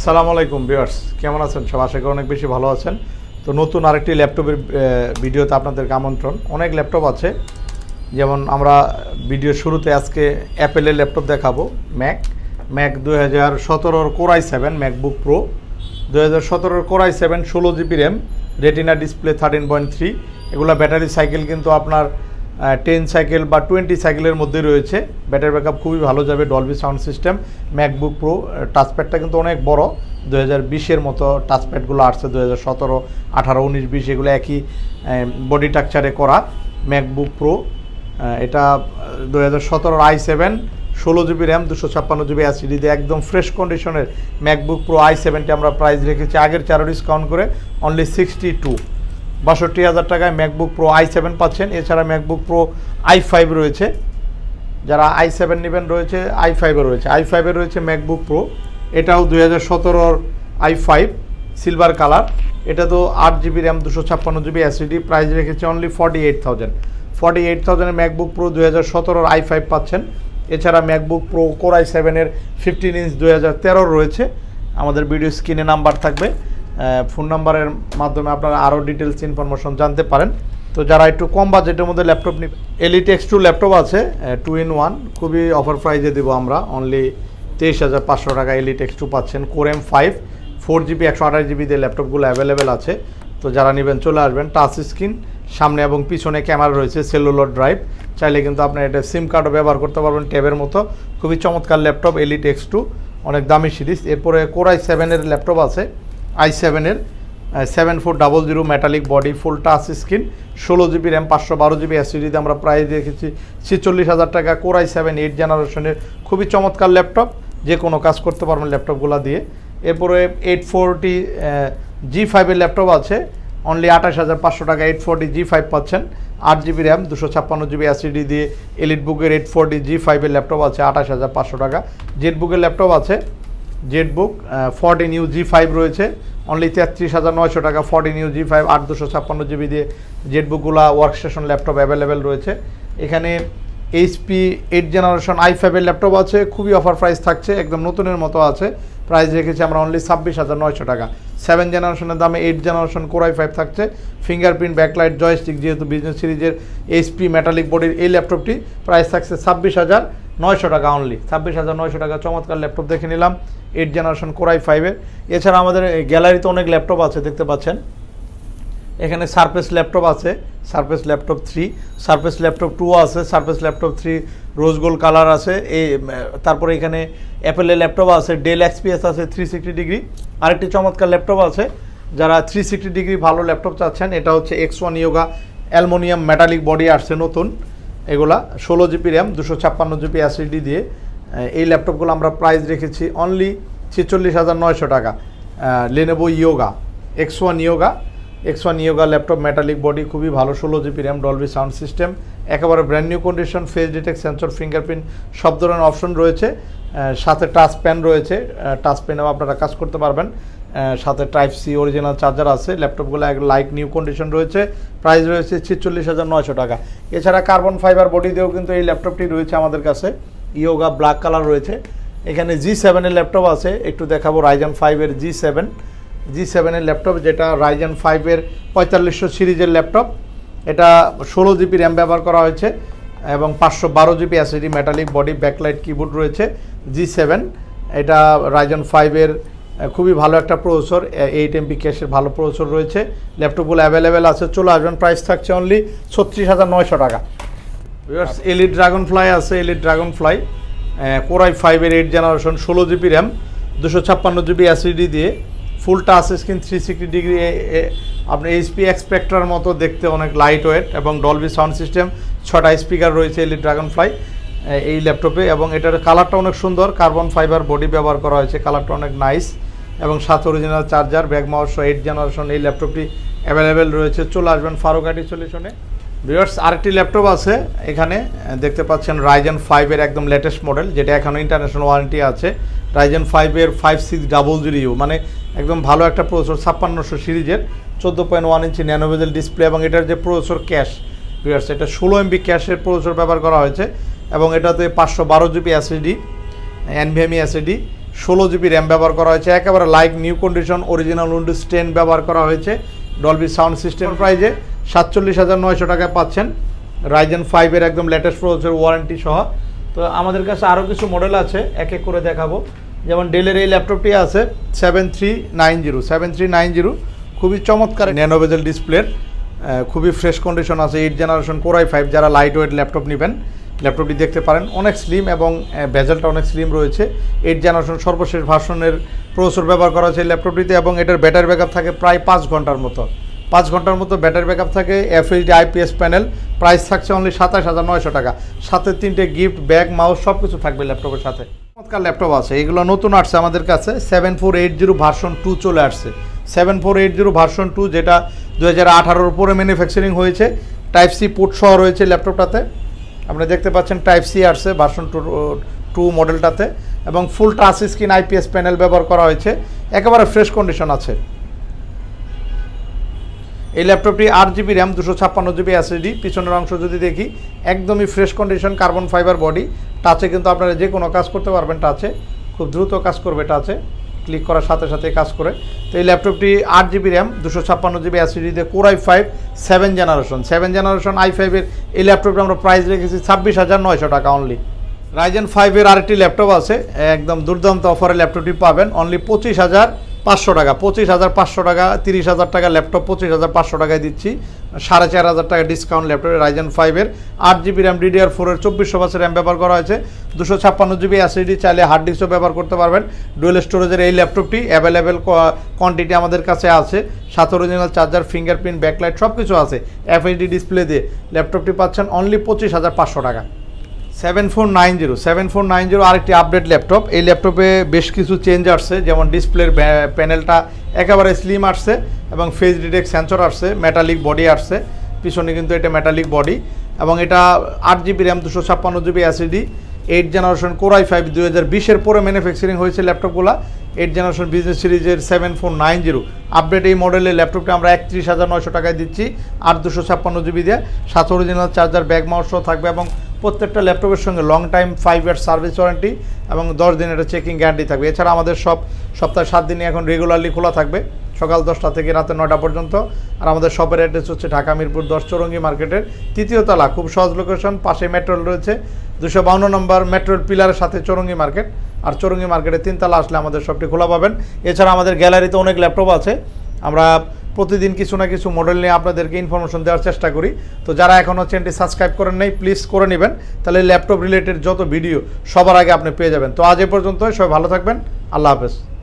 আসসালামু আলাইকুম ভিউয়ার্স। কেমন আছেন? সব আশা করি অনেক বেশি ভালো আছেন। তো নতুন আরেকটি ল্যাপটপের ভিডিওতে আপনাদেরকে আমন্ত্রণ। অনেক ল্যাপটপ আছে। যেমন আমরা ভিডিও শুরুতে আজকে অ্যাপেলের ল্যাপটপ দেখাবো ম্যাক ম্যাক দু হাজার সতেরোর কোরাই সেভেন ম্যাকবুক প্রো দু হাজার সতেরোর কোরাই সেভেন ষোলো GB RAM retina display thirteen point three এগুলো ব্যাটারি সাইকেল কিন্তু আপনার টেন সাইকেল বা টোয়েন্টি সাইকেলের মধ্যে রয়েছে। ব্যাটারি ব্যাকআপ খুবই ভালো যাবে Dolby sound system MacBook pro টাচপ্যাডটা কিন্তু অনেক বড়। দু হাজার বিশের মতো টাচপ্যাডগুলো আসছে দু হাজার সতেরো, আঠারো, উনিশ, বিশ, এগুলো একই বডি টাকচারে করা। ম্যাকবুক প্রো এটা দু হাজার সতেরোর আই সেভেন ষোলো জিবি র্যাম দুশো ছাপ্পান্ন জিবি অ্যাসিডিতে একদম ফ্রেশ কন্ডিশনের ম্যাকবুক প্রো আই সেভেনটি আমরা প্রাইস রেখেছি। আগের চারো ডিসকাউন্ট করে অনলি সিক্সটি টু বাষট্টি হাজার টাকায় ম্যাকবুক প্রো আই সেভেন পাচ্ছেন। এছাড়া ম্যাকবুক প্রো আই ফাইভ রয়েছে। যারা আই সেভেন নেবেন রয়েছে আই ফাইভে রয়েছে। আই ফাইভে রয়েছে ম্যাকবুক প্রো এটাও দুই হাজার সতেরোর আই ফাইভ সিলভার কালার এটা তো আট জিবি র্যাম দুশো ছাপ্পান্ন জিবি অ্যাসিডি প্রাইস রেখেছে only forty eight thousand forty eight থাউজেন্ডের MacBook pro দুই হাজার সতেরোর আই ফাইভ পাচ্ছেন। এছাড়া ম্যাকবুক প্রো কোর আই সেভেনের ফিফটিন ইঞ্চ দুই হাজার তেরোর রয়েছে। আমাদের ভিডিও স্ক্রিনে নাম্বার থাকবে। ফোন নাম্বারের মাধ্যমে আপনারা আরও ডিটেলস ইনফরমেশন জানতে পারেন। তো যারা একটু কম বাজেটের মধ্যে ল্যাপটপ নিবে এলিট এক্স টু ল্যাপটপ আছে টু ইন ওয়ান খুবই অফার প্রাইজে দেবো আমরা। অনলি তেইশ হাজার পাঁচশো টাকা এলিট এক্স টু পাচ্ছেন। Core M five four GB একশো আঠাশ জিবি দিয়ে ল্যাপটপগুলো অ্যাভেলেবেল আছে। তো যারা নেবেন, চলে আসবেন। টাচ স্ক্রিন সামনে এবং পিছনে ক্যামেরা রয়েছে সেলুলার ড্রাইভ চাইলে কিন্তু আপনার এটা সিম কার্ডও ব্যবহার করতে পারবেন ট্যাবের মতো। খুবই চমৎকার ল্যাপটপ এলিট এক্স টু অনেক দামি সিরিজ এরপরে কোরাই সেভেনের ল্যাপটপ আছে। আই সেভেনের seven four double zero metallic body full touch screen ষোলো জিবি র্যাম পাঁচশো বারো জিবি এসিডিতে আমরা প্রাইস রেখেছি ছেচল্লিশ হাজার টাকা কোরাই সেভেন এইট জেনারেশনের খুবই চমৎকার ল্যাপটপ, যে কোনো কাজ করতে পারবেন ল্যাপটপগুলো দিয়ে। এরপরে এইট ফোরটি জি ফাইভের ল্যাপটপ আছে অনলি আঠাশ হাজার পাঁচশো টাকা এইট ফোরটি জি ফাইভ পাচ্ছেন। আট জিবি র্যাম দুশো ছাপ্পান্ন জিবি অ্যাসিডি দিয়ে এলিট বুকের এইট ফোরটি জি ফাইভের ল্যাপটপ আছে, আঠাশ হাজার পাঁচশো টাকা। জেট বুকের ল্যাপটপ আছে Jetbook fourteen U G five রয়েছে। অনলি তেত্রিশ হাজার নয়শো টাকা ফর্টিন ইউ জি ফাইভ আট দুশো ছাপ্পান্ন জিবি দিয়ে জেটবুকগুলো ওয়ার্কস্টেশন ল্যাপটপ অ্যাভেলেবেল রয়েছে। এখানে এইচপি এইট জেনারেশন আই ফাইভের ল্যাপটপ আছে, খুবই অফার প্রাইস থাকছে, একদম নতুনের মতো আছে। প্রাইস রেখেছি আমরা অনলি ছাব্বিশ হাজার নয়শো টাকা। সেভেন জেনারেশনের দামে eight generation core i five থাকছে। ফিঙ্গারপ্রিন্ট ব্যাকলাইট জয়স্টিক যেহেতু বিজনেস সিরিজের এইচপি মেটালিক বডির এই ল্যাপটপটি প্রাইস থাকছে ছাব্বিশ হাজার। নয়শো টাকা অনলি ছাব্বিশ হাজার নয়শো টাকা চমৎকার ল্যাপটপ দেখে নিলাম এইট জেনারেশন কোরাই ফাইভের এছাড়া আমাদের গ্যালারিতে অনেক ল্যাপটপ আছে, দেখতে পাচ্ছেন। এখানে সারফেস ল্যাপটপ আছে Surface laptop three Surface laptop two আছে Surface laptop three rose gold colour আছে, এই তারপরে এখানে অ্যাপেলের ল্যাপটপ আছে ডেল এক্সপিএস আছে থ্রি সিক্সটি ডিগ্রি আরেকটি চমৎকার ল্যাপটপ আছে, যারা থ্রি সিক্সটি ডিগ্রি ভালো ল্যাপটপ চাচ্ছেন, এটা হচ্ছে X one Yoga aluminium metallic body আসছে নতুন। এগুলা ষোলো জিবি র্যাম, দুশো ছাপ্পান্ন জিবি অ্যাসিডি দিয়ে এই ল্যাপটপগুলো আমরা প্রাইস রেখেছি অনলি ছেচল্লিশ হাজার নয়শো টাকা। Lenovo Yoga X one Yoga X one Yoga laptop metallic body খুবই ভালো, ষোলো GB RAM Dolby sound system একেবারে brand new condition face detect sensor fingerprint সব ধরনের অপশন রয়েছে। সাথে টাচ পেন রয়েছে। টাচ পেনেও আপনারা কাজ করতে পারবেন। সাথে টাইপ সি অরিজিনাল চার্জার আছে। ল্যাপটপগুলো এক লাইক নিউ কন্ডিশন রয়েছে। প্রাইস রয়েছে ছেচল্লিশ হাজার নয়শো টাকা। এছাড়া কার্বন ফাইবার বডি দিয়েও কিন্তু এই ল্যাপটপটি রয়েছে আমাদের কাছে। ইয়োগা ব্ল্যাক কালার রয়েছে। এখানে জি সেভেনের ল্যাপটপ আছে। একটু দেখাবো রাইজান ফাইভের জি সেভেন জি সেভেনের ল্যাপটপ যেটা রাইজেন ফাইভের পঁয়তাল্লিশশো সিরিজের ল্যাপটপ। এটা ষোলো জিবি র্যাম ব্যবহার করা হয়েছে। এবং পাঁচশো বারো GB SSD metallic body backlight keyboard রয়েছে জি সেভেন এটা রাইজন ফাইভের খুবই ভালো একটা প্রসেসর এইট এমপি ক্যাশের ভালো প্রসেসর রয়েছে। ল্যাপটপগুলো অ্যাভেলেবেল আছে চলে আসবেন প্রাইস থাকছে অনলি ছত্রিশ হাজার নয়শো টাকা। এলি ড্রাগন ফ্লাই আছে Elite dragon fly core i ফাইভের এইট জেনারেশন ষোলো জিবি র্যাম দুশো ছাপ্পান্ন জিবি অ্যাসিডি দিয়ে full touch screen three sixty degree আপনি এইচপি এক্সপেক্টার মতো দেখতে অনেক লাইট ওয়েট এবং ডলবি সাউন্ড সিস্টেম ছটা স্পিকার রয়েছে এলি ড্রাগন ফ্লাই এই ল্যাপটপে এবং এটার কালারটা অনেক সুন্দর। কার্বন ফাইবার বডি ব্যবহার করা হয়েছে কালারটা অনেক নাইস এবং সাত original charger bag mouse eight generation এই ল্যাপটপটি অ্যাভেলেবেল রয়েছে। চলে আসবেন ফারুকাটি সলিউশনে ভিউয়ার্স আরেকটি ল্যাপটপ আছে এখানে দেখতে পাচ্ছেন রাইজেন ফাইভের একদম লেটেস্ট মডেল যেটা এখনও ইন্টারন্যাশনাল ওয়ারেন্টি আছে। রাইজেন ফাইভের five six double zero U মানে একদম ভালো একটা প্রসেসর, ছাপ্পান্নশো সিরিজের, চোদ্দ পয়েন্ট ওয়ান ইঞ্চি ন্যানোভেজেল ডিসপ্লে এবং এটার যে প্রসেসর ক্যাশ, ভিউয়ার্স, এটা ষোলো এমবি ক্যাশের প্রসেসর ব্যবহার করা হয়েছে এবং এটাতে পাঁচশো বারো জিবি অ্যাসিডি এনভিএমই অ্যাসিডি ষোলো জিবি র্যাম ব্যবহার করা হয়েছে। একেবারে like new condition original Windows ten ব্যবহার করা হয়েছে। ডলবি সাউন্ড সিস্টেম প্রাইজে সাতচল্লিশ হাজার নয়শো টাকায় পাচ্ছেন। রাইজেন ফাইভের একদম লেটেস্ট প্রসেসর ওয়ারেন্টি সহ। তো আমাদের কাছে আরও কিছু মডেল আছে, এক এক করে দেখাবো। যেমন ডেলের এই ল্যাপটপটি আছে seven three nine zero seven three nine zero খুবই চমৎকার ন্যানোভেজেল ডিসপ্লের খুবই ফ্রেশ কন্ডিশন আছে eight generation core i five যারা লাইট ওয়েট ল্যাপটপ নেবেন, ল্যাপটপটি দেখতে পারেন, অনেক স্লিম এবং ভেজেলটা অনেক স্লিম রয়েছে। এইট জেনারেশন সর্বশেষ ভার্সনের প্রসেসর ব্যবহার করা হয়েছে ল্যাপটপটিতে এবং এটার ব্যাটারি ব্যাকআপ থাকে প্রায় পাঁচ ঘণ্টার মতো। পাঁচ ঘণ্টার মতো ব্যাটারি ব্যাকআপ থাকে এফএইচডি আইপিএস প্যানেল প্রাইস থাকছে অনলি সাতাশ হাজার নয়শো টাকা। সাথে তিনটে গিফট ব্যাগ মাউস সব কিছু থাকবে ল্যাপটপের সাথে। চমৎকার ল্যাপটপ আছে। এগুলো নতুন আসছে আমাদের কাছে। Seven four eight zero version two চলে আসছে। Seven four eight zero version two যেটা দু হাজার আঠারোর উপরে ম্যানুফ্যাকচারিং হয়েছে। টাইপ সি পোর্ট সহ রয়েছে ল্যাপটপটাতে। আপনারা দেখতে পাচ্ছেন টাইপ সি আসছে ভার্সন টু টু মডেলটাতে এবং full touch screen IPS panel ব্যবহার করা হয়েছে। একেবারে ফ্রেশ কন্ডিশন আছে। এই ল্যাপটপটি আট জিবি র্যাম দুশো ছাপ্পান্ন জিবি এসএসডি পিছনের অংশ যদি দেখি, একদমই fresh condition carbon fibre body টাচে কিন্তু আপনারা যে কোনো কাজ করতে পারবেন টাচে খুব দ্রুত কাজ করবে টাচে ক্লিক করার সাথে সাথে কাজ করে। তো এই ল্যাপটপটি আট জিবি র্যাম দুশো ছাপ্পান্ন GB এসএসডিতে core i five seven generation seven generation i ফাইভের এই ল্যাপটপটা আমরা প্রাইস রেখেছি ছাব্বিশ হাজার নয়শো টাকা অনলি রাইজেন ফাইভের আরেকটি ল্যাপটপ আছে, একদম দুর্দান্ত অফারে ল্যাপটপটি পাবেন অনলি পঁচিশ হাজার পাঁচশো টাকা, পঁচিশ হাজার পাঁচশো টাকা, তিরিশ হাজার টাকা ল্যাপটপ পঁচিশ হাজার পাঁচশো টাকায় দিচ্ছি। সাড়ে চার হাজার টাকা ডিসকাউন্ট ল্যাপটপে রাইজেন ফাইভের আট জিবি র্যাম ডিডিআর ফোরের চব্বিশশো বাসের র্যাম ব্যবহার করা হয়েছে। দুশো ছাপ্পান্ন জিবি অ্যাসিডি চাইলে হার্ড ডিস্কও ব্যবহার করতে পারবেন। ডুয়েল স্টোরেজের এই ল্যাপটপটি অ্যাভেলেবেল কোয়ান্টিটি আমাদের কাছে আছে। সাত অরিজিনাল চার্জার ফিঙ্গারপ্রিন্ট ব্যাকলাইট সব কিছু আছে এফএইচডি ডিসপ্লে দিয়ে ল্যাপটপটি পাচ্ছেন অনলি পঁচিশ হাজার পাঁচশো টাকা। Seven four nine zero seven four nine zero আরেকটি আপডেট ল্যাপটপ এই ল্যাপটপে বেশ কিছু চেঞ্জ আসছে, যেমন ডিসপ্লের প্যানেলটা একেবারে স্লিম আসছে এবং ফেস ডিটেক্ট সেন্সর আসছে মেটালিক বডি আসছে। পিছনে কিন্তু এটা মেটালিক বডি এবং এটা আট জিবি র্যাম দুশো ছাপ্পান্ন GB SSD eight generation core i five দুই হাজার বিশের পরে ম্যানুফ্যাকচারিং হয়েছে ল্যাপটপগুলো এইট জেনারেশন বিজনেস সিরিজের seven four nine zero update এই মডেলের ল্যাপটপটা আমরা একত্রিশ হাজার নয়শো টাকায় দিচ্ছি, আট দুশো ছাপ্পান্ন জিবি দিয়ে। সাত অরিজিনাল চার্জার ব্যাগ মাউসও থাকবে এবং প্রত্যেকটা ল্যাপটপের সঙ্গে long time five year service warranty এবং দশ দিনের একটা চেকিং গ্যারান্টি থাকবে। এছাড়া আমাদের সব সপ্তাহে সাত দিনই এখন রেগুলারলি খোলা থাকবে, সকাল দশটা থেকে রাতে নটা পর্যন্ত। আর আমাদের শপের অ্যাড্রেস হচ্ছে ঢাকা মিরপুর দশ চৌরঙ্গি মার্কেটের তৃতীয় তলা, খুব সহজ লোকেশন পাশে মেট্রোল রয়েছে। দুশো বাউন্ন নম্বর মেট্রোল পিলারের সাথে চৌরঙ্গি মার্কেট আর চৌরঙ্গি মার্কেটের তিনতলা আসলে আমাদের শপটি খোলা পাবেন। এছাড়া আমাদের গ্যালারিতে অনেক ল্যাপটপ আছে। আমরা প্রতিদিন কিছু না কিছু মডেল নিয়ে আপনাদেরকে ইনফরমেশন দেওয়ার চেষ্টা করি। তো যারা এখনও চ্যানেলটি সাবস্ক্রাইব করেন নাই প্লিজ করে নেবেন। তাহলে ল্যাপটপ রিলেটেড যত ভিডিও সবার আগে আপনি পেয়ে যাবেন। তো আজ এ পর্যন্ত সবাই ভালো থাকবেন। আল্লাহ হাফেজ।